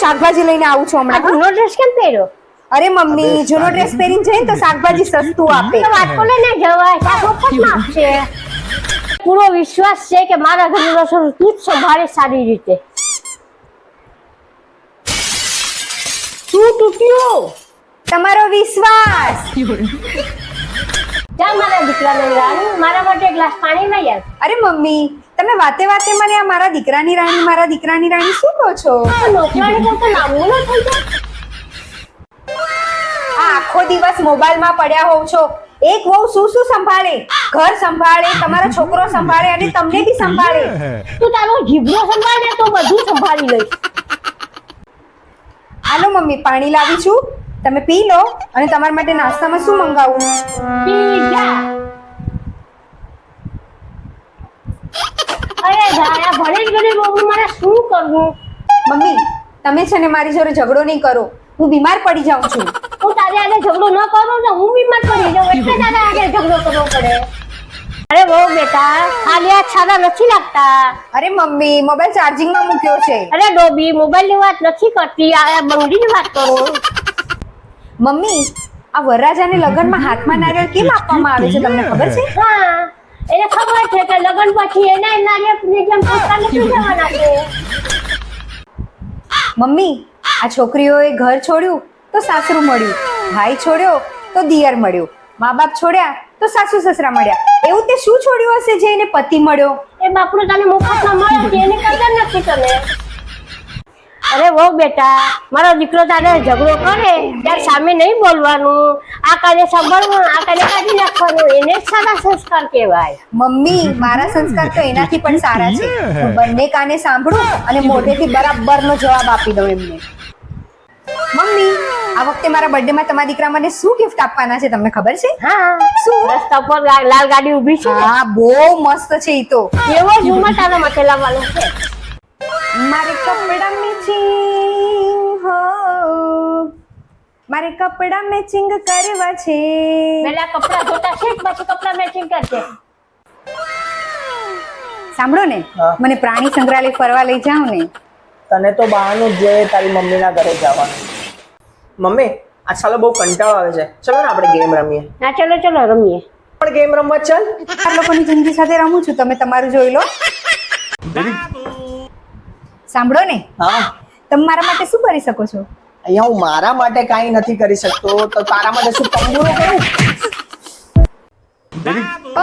શાકભાજી લઈને આવું છું હમણાં જૂનો ડ્રેસ કેમ પહેર્યો? અરે મમ્મી જૂનો ડ્રેસ પહેરીને જઈને તો શાકભાજી સસ્તું આપે. વાત કોને ના જવાય શાક આપશે પૂરો વિશ્વાસ છે કે મારા ઘરનું રસોડું તું જ સંભાળે સારી રીતે. શું તૂટ્યું. તમારો વિશ્વાસ. જા મારા દીકરાને રાણી મારા ગ્લાસ પાણી લઈ આવ. અરે મમ્મી તમે વાતે વાતે મને આ મારા દીકરાની રાણી મારા દીકરાની રાણી શું કહો છો? નોકરાણી કરતા નામનું ન થઈ જાય. આ આખો દિવસ મોબાઈલમાં પડ્યા હોવ છો. એક વહુ શું શું સંભાળે? ઘર સંભાળે તમારો છોકરો સંભાળે અને તમને બી સંભાળે. તું તારો જીભનો સંભાળે તો બધું સંભાળી લઈશ. હાલો મમ્મી પાણી લાવી છું. તમે પી લો અને તમારા માટે નાસ્તામાં શું મંગાવું? પીઝા. અરે ભલે જ ગરીબ હોઉં, મારે શું કરવું? મમ્મી તમે છે ને મારી જોડે ઝઘડો નહીં કરો. હું બીમાર પડી જાઉં છું. હું તારે આગળ ઝઘડો ન કરું ને હું બીમાર પડી જાઉં. એટલે તારે આગળ ઝઘડો કરવો પડે. અરે બહુ બેટા ખાલી આ સારા નથી લાગતા. અરે મમ્મી મોબાઈલ ચાર્જિંગમાં મૂક્યો છે. અરે ડોબી મોબાઈલની વાત નથી કરતી આ બંગડી ની વાત કરું. મમ્મી આ વરરાજાને લગ્નમાં હાથમાં નારિયેળ કેમ આપવામાં આવે છે? તમને ખબર છે? હા. એને ખબર છે કે લગ્ન પછી એને નારિયેળની જેમ પોતાને શું જવાના છે. મમ્મી આ છોકરીઓએ ઘર છોડ્યું તો સાસરું મળ્યું. ભાઈ છોડ્યો તો દિયર મળ્યો. મા બાપ છોડ્યા તો સાસુ સસરા મળ્યા. એવું તે શું છોડ્યું હશે જે એને પતિ મળ્યો? એ બાપડો તને મુફતમાં મળ્યો એને એની કદર નથી તને. અરે વો બેટા મારો દીકરો તારે ઝઘડો કરે ત્યારે સામે નહીં બોલવાનું. આ કાને સાંભળવું આ કાને કાઢી નાખવાનું એને જ સારા સંસ્કાર કહેવાય. મમ્મી મારા સંસ્કાર તો એનાથી પણ સારા છે. હું બંને કાને સાંભળું અને મોઢેથી બરાબરનો જવાબ આપી દઉં એમને. મમ્મી આ વખતે મારા બર્થડે માં તમારા દીકરા મને શું ગિફ્ટ આપવાના છે તમને ખબર છે? હા. શું? રસ્તા પર લાલ ગાડી ઊભી છે. હા બહુ મસ્ત છે ઈ તો. એવો જ ઉંમર તારા માટે લાવવાનો છે. મારે કપડા મેચિંગ હો. મારે કપડા મેચિંગ કરવા છે. પેલા કપડા ધોતા શીખ પછી કપડા મેચિંગ કરજે. સાંભળો ને મને પ્રાણી સંગ્રહાલય ફરવા લઈ જાઓ ને. તને તો બહારનું જ જોઈએ તારી મમ્મીના ઘરે જવાનું. મમ્મી આ ચાલો બહુ કંટાળો આવે છે. ચલો ને આપણે ગેમ રમીએ. ના ચલો ચલો રમીએ. પણ ગેમ રમવા ચાલ. આ લોકોની જિંદગી સાથે રમું છું તમે તમારું જોઈ લો. સાંભળો ને? હા. તમે મારા માટે શું કરી શકો છો? અહીંયા હું મારા માટે કાંઈ નથી કરી શકતો તો તારા માટે શું તંબુરો કરું?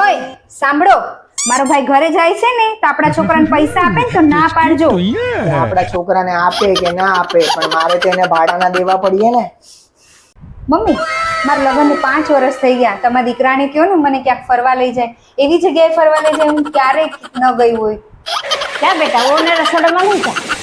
ઓય સાંભળો. મારો ભાઈ ઘરે જાય છે ને તો આપણા છોકરાને પૈસા આપે ને તો ના પાડજો. આપણા છોકરાને આપે કે ના આપે પણ મારે તેને ભાડાના દેવા પડીએ ને. મમ્મી મારા લગ્નને પાંચ વર્ષ થઈ ગયા. તમારા દીકરાને કહો ને મને ક્યાંક ફરવા લઈ જાય. એવી જગ્યાએ ફરવા લઈ જાય હું ક્યારેય ન ગઈ હોય. ક્યાં બેટા ઓને રસોડામાં નહીં જા